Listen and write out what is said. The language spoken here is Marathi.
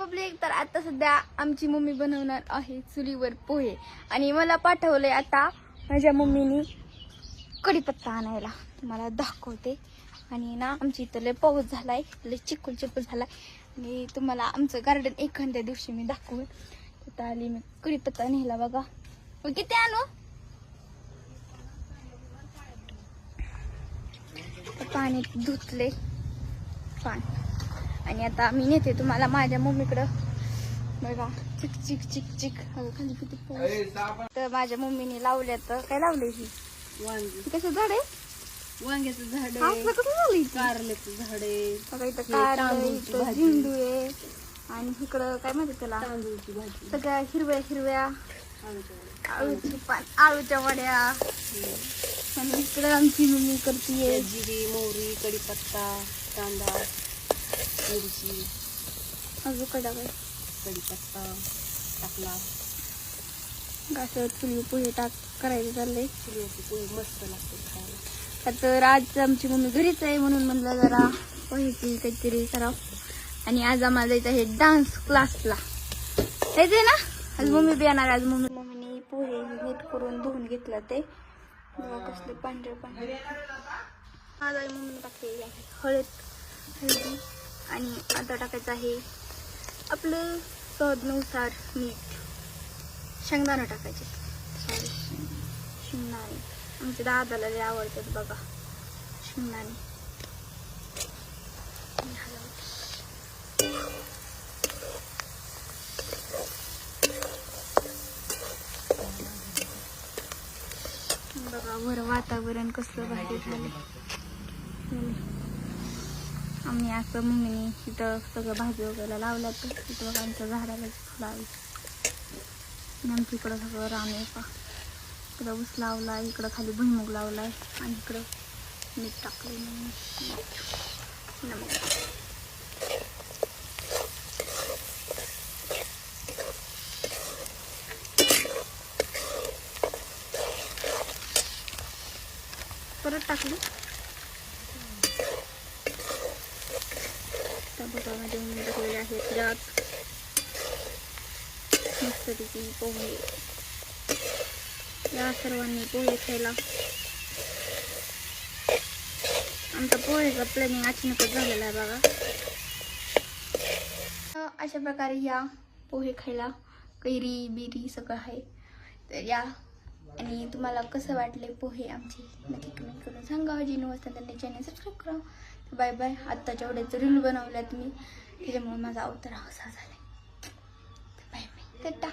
पब्लिक तर आता सध्या आमची मम्मी बनवणार आहे चुलीवर पोहे. आणि मला पाठवले आता माझ्या मम्मीनी कढीपत्ता आणायला. तुम्हाला दाखवते. आणि ना आमच्या इथं लय पाऊस झालाय. लय चिकूल चिकूल झालाय. आणि तुम्हाला आमचं गार्डन एखाद्या दिवशी मी दाखवून. तिथं आली मी. कढीपत्ता नेला बघा. मग किती आणू? पाणी धुतले पान आणि आता मी नेते तुम्हाला माझ्या मम्मीकडं. बघा चिक चिक चिक चिक. अगं खाली किती पाऊस. तर माझ्या मम्मीने लावल्या तर काय लावले ही? वांगी. कसं झाड आहे? वांग्याचं झाड झालं? कारल्याचं झाड आहे. बघा इथं कारलं, इथं. झेंडू आहे. आणि इकडं काय म्हणतात त्याला? सगळ्या हिरव्या हिरव्या. आळूची पान आळूच्या वड्या. आणि इकडं आमची मम्मी करतीये. त्यात जिरी मोहरी कढीपत्ता कांदा. मिरची. अजून काय टाकाय कढीपत्ता टाकला. असं चुली पोहे टाक करायचं चाललंय. चुलीवरचे पोहे मस्त लागते तर आज आमची मम्मी घरीच आहे म्हणून म्हणलं जरा पोहेची काहीतरी करावं. आणि आज आम्हाला जायचं आहे डान्स क्लासला जायचंय ना? आज मम्मी बी येणार आहे. आज मम्मी मम्मीने पोहे नीट करून धुवून घेतलं ते. कसले पांढरे पांढरे. आज आई मम्मीने आहे हळद हळदी. आणि आता टाकायचं आहे आपलं स्वादनुसार मीठ. शेंगदाणं टाकायचे. सॉरी शेंगदाणे. आमच्या दादाला लय आवडतात बघा. शेंगदाणे. बघा वर वातावरण कसलं भारी झालं आम्ही असं मम्मीने तिथं सगळं भाजी वगैरे लावल्या तर तिथं बघा आमच्या झाडाला फुलावी आमच्या इकडं सगळं रान पा इकडं ऊस लावला इकडं खाली भुईमुग आहे आणि इकडं मीठ टाकलं नमक परत टाकली? टमाटोमध्ये मी टाकलेले आहेत त्यात मस्तपैकी पोहे. या सर्वांनी पोहे खायला. आमचा पोहेचा प्लॅनिंग अचानकच झालेला आहे बघा. अशा प्रकारे या पोहे खायला कैरी बिरी सगळं आहे. तर या आणि तुम्हाला कसं वाटले पोहे आमचे? नक्की कमेंट करून सांगा. जी नसतं त्यांनी चॅनल सबस्क्राईब करा. बाय बाय आत्ताच्या एवढ्याचं रील बनवल्यात मी. त्याच्यामुळे माझा अवतार असा झाला बाय बाय टाटा.